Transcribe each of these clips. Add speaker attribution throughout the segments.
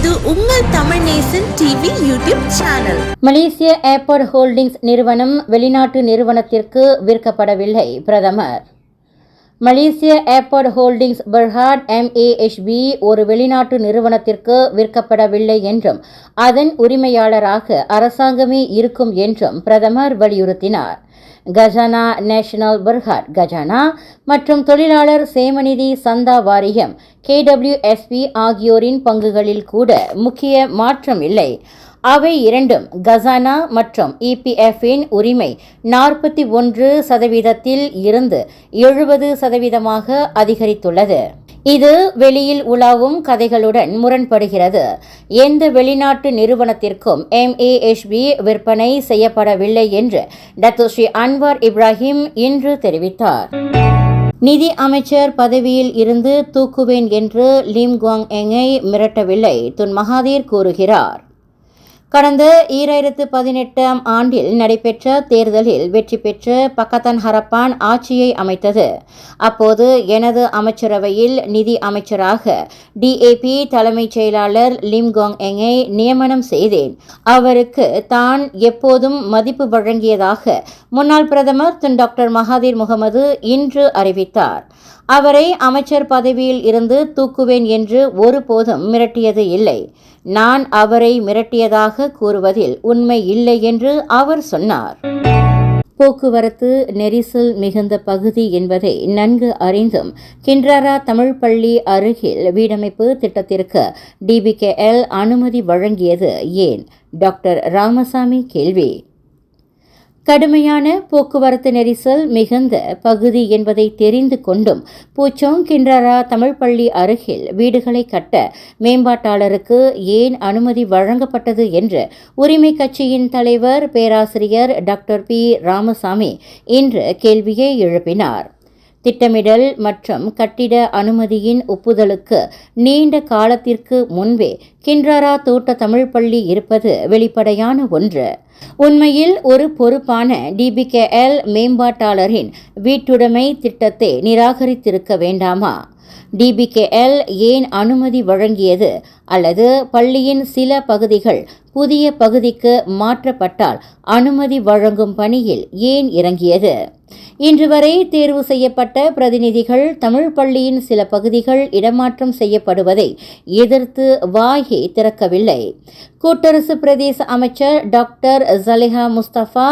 Speaker 1: இது உங்கள் Tamil Nesan TV YouTube channel.
Speaker 2: மலேசிய airport holdings நிறுவனம் வெளிநாட்டு நிறுவனத்திற்கு விற்கப்படவில்லை பிரதமர். மலேசிய ஏர்போர்ட் ஹோல்டிங்ஸ் பெர்ஹாட் எம்ஏஎஸ்பி ஒரு வெளிநாட்டு நிறுவனத்திற்கு விற்கப்படவில்லை என்றும் அதன் உரிமையாளராக அரசாங்கமே இருக்கும் என்றும் பிரதமர் வலியுறுத்தினார். கஜானா நேஷனல் பர்ஹாட் கஜானா மற்றும் தொழிலாளர் சேமநிதி சந்தா வாரியம் கேடபிள்யூஎஸ்பி ஆகியோரின் பங்குகளில் கூட முக்கிய மாற்றம் இல்லை. அவை இரண்டும் கசானா மற்றும் இபிஎஃப்பின் உரிமை நாற்பத்தி ஒன்று சதவீதத்தில் இருந்து எழுபது சதவீதமாக அதிகரித்துள்ளது. இது வெளியில் உலாவும் கதைகளுடன் முரண்படுகிறது. எந்த வெளிநாட்டு நிறுவனத்திற்கும் எம்ஏஎஸ்பி விற்பனை செய்யப்படவில்லை என்று டத்துஸ்ரீ அன்வார் இப்ராஹிம் இன்று தெரிவித்தார். நிதி அமைச்சர் பதவியில் இருந்து தூக்குவேன் என்று லிம் குவாங் எங்கை மிரட்டவில்லை துன் மகாதீர் கூறுகிறார். கடந்த ஈராயிரத்து பதினெட்டாம் ஆண்டில் நடைபெற்ற தேர்தலில் வெற்றி பெற்று பக்கத்தன் ஹரப்பான் ஆட்சியை அமைத்தது. அப்போது எனது அமைச்சரவையில் நிதி அமைச்சராக டிஏபி தலைமைச் செயலாளர் லிம் கோங் எங்கை நியமனம் செய்தேன். அவருக்கு தான் எப்போதும் மதிப்பு வழங்கியதாக முன்னாள் பிரதமர் திரு டாக்டர் மகாதீர் முகமது இன்று அறிவித்தார். அவரை அமைச்சர் பதவியில் இருந்து தூக்குவேன் என்று ஒருபோதும் மிரட்டியது இல்லை. நான் அவரை மிரட்டியதாக கூறுவதில் உண்மை இல்லை என்று அவர் சொன்னார். போக்குவரத்து நெரிசல் மிகுந்த பகுதி என்பதை நன்கு அறிந்தும் கின்றாரா தமிழ் பள்ளி அருகில் வீடமைப்பு திட்டத்திற்கு டிபிகேஎல் அனுமதி வழங்கியது ஏன்? டாக்டர் ராமசாமி கேள்வி. கடுமையான போக்குவரத்து நெரிசல் மிகுந்த பகுதி என்பதை தெரிந்து கொண்டும் பூச்சோங் கிண்டரா தமிழ் பள்ளி அருகில் வீடுகளை கட்ட மேம்பாட்டாளருக்கு ஏன் அனுமதி வழங்கப்பட்டது என்று உரிமை கட்சியின் தலைவர் பேராசிரியர் டாக்டர் பி. ராமசாமி இன்று கேள்வியை எழுப்பினார். திட்டமிடல் மற்றும் கட்டிட அனுமதியின் ஒப்புதலுக்கு நீண்ட காலத்திற்கு முன்பே கின்றாரா தோட்ட தமிழ் பள்ளி இருப்பது வெளிப்படையான ஒன்று. உண்மையில் ஒரு பொறுப்பான டிபிகேஎல் மேம்பாட்டாளரின் வீட்டுடைமை திட்டத்தை நிராகரித்திருக்க வேண்டாமா? டிபிகேஎல் ஏன் அனுமதி வழங்கியது? அல்லது பள்ளியின் சில பகுதிகள் புதிய பகுதிக்கு மாற்றப்பட்டால் அனுமதி வழங்கும் பணியில் ஏன் இறங்கியது? இன்று வரை தேர்வு செய்யப்பட்ட பிரதிநிதிகள் தமிழ் பள்ளியின் சில பகுதிகள் இடமாற்றம் செய்யப்படுவதை எதிர்த்து வாயை திறக்கவில்லை. கூட்டரசு பிரதேச அமைச்சர் டாக்டர் ஜலிஹா முஸ்தபா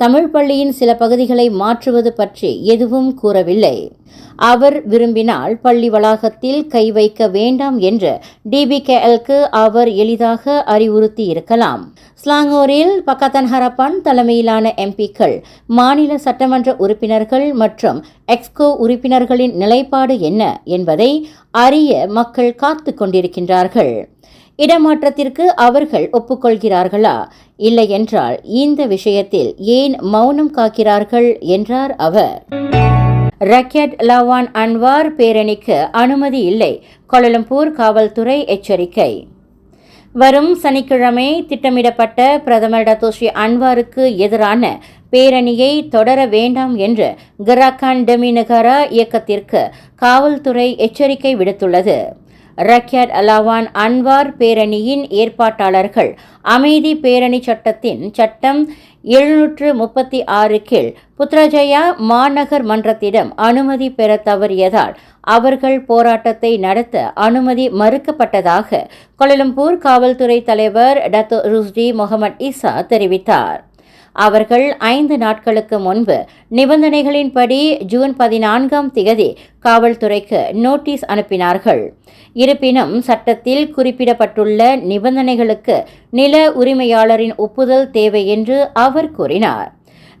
Speaker 2: தமிழ் பள்ளியின் சில பகுதிகளை மாற்றுவது பற்றி எதுவும் கூறவில்லை. அவர் விரும்பினால் பள்ளி வளாகத்தில் கை வைக்க வேண்டாம் என்று டிபிகேஎல்க்கு அவர் எளிதாக அறிவுறுத்தி இருக்கலாம். ஸ்லாங்கோரில் பக்கத்தன் ஹரப்பன் தலைமையிலான எம்பிக்கள் மாநில சட்டமன்ற உறுப்பினர்கள் மற்றும் எக்ஸ்கோ உறுப்பினர்களின் நிலைப்பாடு என்ன என்பதை அறிய மக்கள் காத்து கொண்டிருக்கின்றார்கள். இடமாற்றத்திற்கு அவர்கள் ஒப்புக்கொள்கிறார்களா? இல்லை என்றால் இந்த விஷயத்தில் ஏன் மௌனம் காக்கிறார்கள்? என்றார் அவர். ரக்கெட் லவான் அன்வார் பேரணிக்கு அனுமதி இல்லை. கோலலம்பூர் காவல்துறை எச்சரிக்கை. வரும் சனிக்கிழமை திட்டமிடப்பட்ட பிரதமர் டத்தோஸ்ரீ அன்வாருக்கு எதிரான பேரணியை தொடர வேண்டாம் என்று கிராக்கான் டெமினகரா இயக்கத்திற்கு காவல்துறை எச்சரிக்கை விடுத்துள்ளது. ரக்யாட் அலாவான் அன்வார் பேரணியின் ஏற்பாட்டாளர்கள். அமைதி பேரணி சட்டத்தின் சட்டம் எழுநூற்று முப்பத்தி ஆறு கீழ் புத்ரஜயா மாநகர் மன்றத்திடம் அனுமதி பெற தவறியதால் அவர்கள் போராட்டத்தை நடத்த அனுமதி மறுக்கப்பட்டதாக. கொலலம்பூர் காவல்துறை தலைவர் டத்தோ ருஸ்டி முகமது இசா தெரிவித்தார். அவர்கள் ஐந்து நாட்களுக்கு முன்பு நிபந்தனைகளின்படி ஜூன் பதினான்காம் திகதி காவல்துறைக்கு நோட்டீஸ் அனுப்பினார்கள். இருப்பினும் சட்டத்தில் குறிப்பிடப்பட்டுள்ள நிபந்தனைகளுக்கு நில உரிமையாளரின் ஒப்புதல் தேவை என்று அவர் கூறினார்.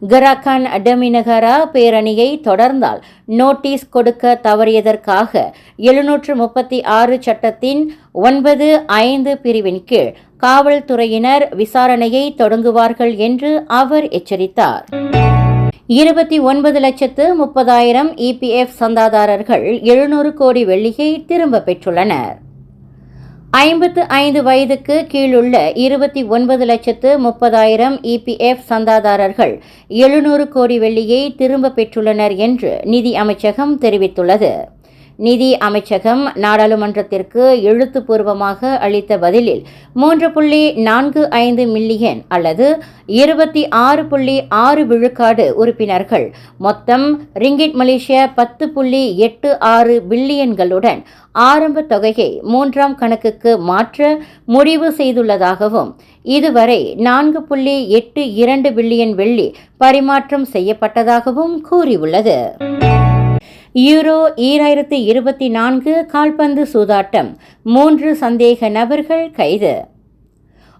Speaker 2: கராக்கான் டெமினகரா பேரணியை தொடர்ந்தால் நோட்டீஸ் கொடுக்க தவறியதற்காக எழுநூற்று முப்பத்தி ஆறு சட்டத்தின் ஒன்பது ஐந்து பிரிவின் கீழ் காவல்துறையினர் விசாரணையை தொடங்குவார்கள் என்று அவர் எச்சரித்தார். இருபத்தி ஒன்பது லட்சத்து முப்பதாயிரம் இபிஎஃப் சந்தாதாரர்கள் எழுநூறு கோடி வெள்ளியை திரும்ப பெற்றுள்ளனர். ஐம்பத்து ஐந்து வயதுக்கு கீழுள்ள இருபத்தி ஒன்பது லட்சத்து முப்பதாயிரம் இபிஎஃப் சந்தாதாரர்கள் எழுநூறு கோடி வெள்ளியை திரும்ப பெற்றுள்ளனர் என்று நிதி அமைச்சகம் தெரிவித்துள்ளது. நிதி அமைச்சகம் நாடாளுமன்றத்திற்கு எழுத்துப்பூர்வமாக அளித்த பதிலில் மூன்று புள்ளி நான்கு ஐந்து மில்லியன் அல்லது இருபத்தி ஆறு புள்ளி ஆறு விழுக்காடு உறுப்பினர்கள் மொத்தம் ரிங்கிட் மலேசியா பத்து புள்ளி எட்டு ஆறு பில்லியன்களுடன் ஆரம்ப தொகையை மூன்றாம் கணக்குக்கு மாற்ற முடிவு செய்துள்ளதாகவும் இதுவரை நான்கு புள்ளி எட்டு இரண்டு பில்லியன் வெள்ளி பரிமாற்றம் செய்யப்பட்டதாகவும் கூறியுள்ளது. யூரோ ஈராயிரத்தி இருபத்தி நான்கு கால்பந்து சூதாட்டம். மூன்று சந்தேக நபர்கள் கைது.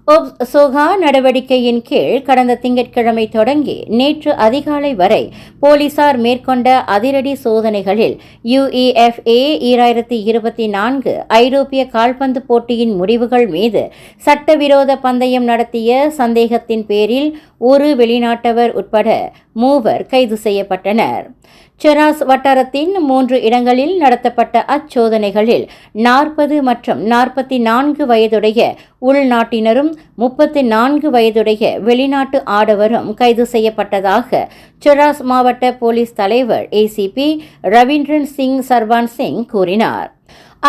Speaker 2: ஒப் சோகா நடவடிக்கையின் கீழ் கடந்த திங்கட்கிழமை தொடங்கி நேற்று அதிகாலை வரை போலீசார் மேற்கொண்ட அதிரடி சோதனைகளில் யுஇஎஃப்ஏ ஈராயிரத்தி இருபத்தி நான்கு ஐரோப்பிய கால்பந்து போட்டியின் முடிவுகள் மீது சட்டவிரோத பந்தயம் நடத்திய சந்தேகத்தின் பேரில் ஒரு வெளிநாட்டவர் உட்பட மூவர் கைது செய்யப்பட்டனர். செராஸ் வட்டாரத்தின் மூன்று இடங்களில் நடத்தப்பட்ட அச்சோதனைகளில் நாற்பது மற்றும் நாற்பத்தி நான்கு வயதுடைய உள்நாட்டினரும் முப்பத்தி நான்கு வயதுடைய வெளிநாட்டு ஆடவரும் கைது செய்யப்பட்டதாக செராஸ் மாவட்ட போலீஸ் தலைவர் ஏசிபி ரவீந்திரன் சிங் சர்வான் சிங் கூறினார்.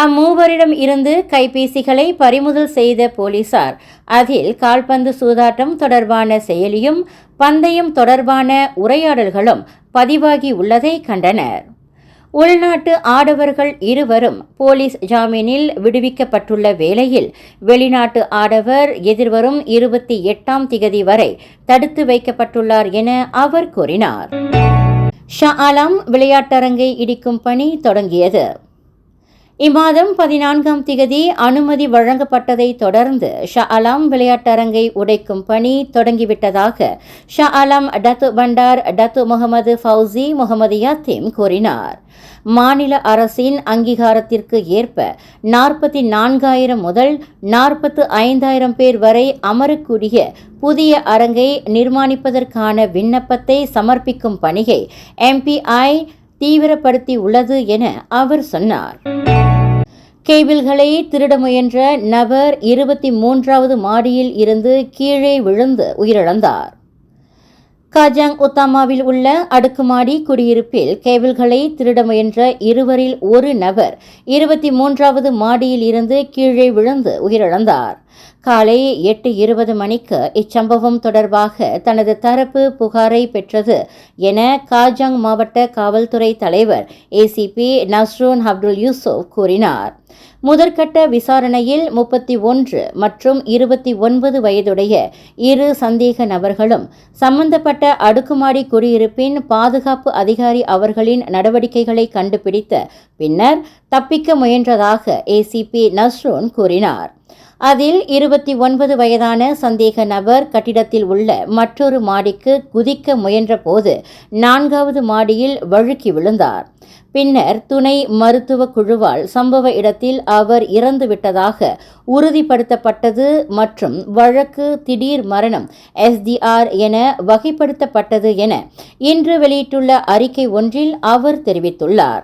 Speaker 2: அம்மூவரிடம் இருந்து கைபேசிகளை பறிமுதல் செய்த போலீசார் அதில் கால்பந்து சூதாட்டம் தொடர்பான செயலியும் பந்தயம் தொடர்பான உரையாடல்களும் பதிவாகி உள்ளதை கண்டனர். உள்நாட்டு ஆடவர்கள் இருவரும் போலீஸ் ஜாமீனில் விடுவிக்கப்பட்டுள்ள வேளையில் வெளிநாட்டு ஆடவர் எதிர்வரும் இருபத்தி எட்டாம் திகதி வரை தடுத்து வைக்கப்பட்டுள்ளார் என அவர் கூறினார். ஷா ஆலாம் விளையாட்டரங்கை இடிக்கும் பணி தொடங்கியது. இம்மாதம் பதினான்காம் திகதி அனுமதி வழங்கப்பட்டதை தொடர்ந்து ஷா அலாம் விளையாட்டரங்கை உடைக்கும் பணி தொடங்கிவிட்டதாக Shah Alam Datuk Bandar Datuk Mohamed Fauzi Mohamed Yatim கூறினார். மாநில அரசின் அங்கீகாரத்திற்கு ஏற்ப நாற்பத்தி நான்காயிரம் முதல் நாற்பத்து ஐந்தாயிரம் பேர் வரை அமரக்கூடிய புதிய அரங்கை நிர்மாணிப்பதற்கான விண்ணப்பத்தை சமர்ப்பிக்கும் பணியை எம்பிஐ தீவிரப்படுத்தி உள்ளது என அவர் சொன்னார். கேபிள்களை திருட முயன்ற நபர் இருபத்தி மூன்றாவது மாடியில் இருந்து கீழே விழுந்து உயிரிழந்தார். காஜாங் உத்தாமாவில் உள்ள அடுக்குமாடி குடியிருப்பில் கேபிள்களை திருட முயன்ற இருவரில் ஒரு நபர் இருபத்தி மூன்றாவது மாடியில் இருந்து கீழே விழுந்து உயிரிழந்தார். காலை எட்டு இருபது மணிக்கு இச்சம்பவம் தொடர்பாக தனது தரப்பு புகாரை பெற்றது என காஜாங் மாவட்ட காவல்துறை தலைவர் ஏசிபி நஸ்ரூன் அப்துல் யூசுப் கூறினார். முதற்கட்ட விசாரணையில் முப்பத்தி ஒன்று மற்றும் இருபத்தி ஒன்பது வயதுடைய இரு சந்தேக நபர்களும் சம்பந்தப்பட்ட அடுக்குமாடி குடியிருப்பின் பாதுகாப்பு அதிகாரி அவர்களின் நடவடிக்கைகளை கண்டுபிடித்த பின்னர் தப்பிக்க முயன்றதாக ஏசிபி நஸ்ரூன் கூறினார். அதில் இருபத்தி ஒன்பது வயதான சந்தேக நபர் கட்டிடத்தில் உள்ள மற்றொரு மாடிக்கு குதிக்க முயன்றபோது நான்காவது மாடியில் வழுக்கி விழுந்தார். பின்னர் துணை மருத்துவ குழுவால் சம்பவ இடத்தில் அவர் இறந்துவிட்டதாக உறுதிப்படுத்தப்பட்டது மற்றும் வழக்கு திடீர் மரணம் எஸ்டிஆர் என வகைப்படுத்தப்பட்டது என இன்று வெளியிட்டுள்ள அறிக்கை ஒன்றில் அவர் தெரிவித்துள்ளார்.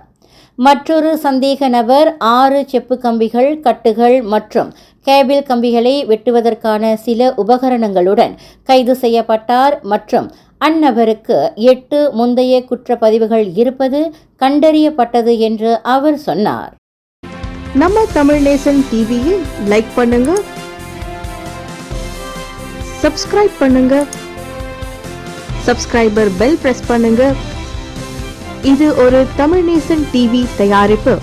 Speaker 2: மற்றொரு சந்தேக நபர் ஆறு செப்பு கம்பிகள் கட்டுகள் மற்றும் கேபிள் கம்பிகளை வெட்டுவதற்கான சில உபகரணங்களுடன் கைது செய்யப்பட்டார் மற்றும் அந்நபருக்கு எட்டு முந்தைய குற்றப்பதிவுகள் இருப்பது கண்டறியப்பட்டது என்று அவர் சொன்னார்.
Speaker 1: நம்ம தமிழ் நேசன் டிவியை லைக் பண்ணுங்க சப்ஸ்கிரைப் பண்ணுங்க சப்ஸ்கிரைபர் பெல் பிரஸ் பண்ணுங்க. இது ஒரு தமிழ் நேசன் டிவி தயாரிப்பு.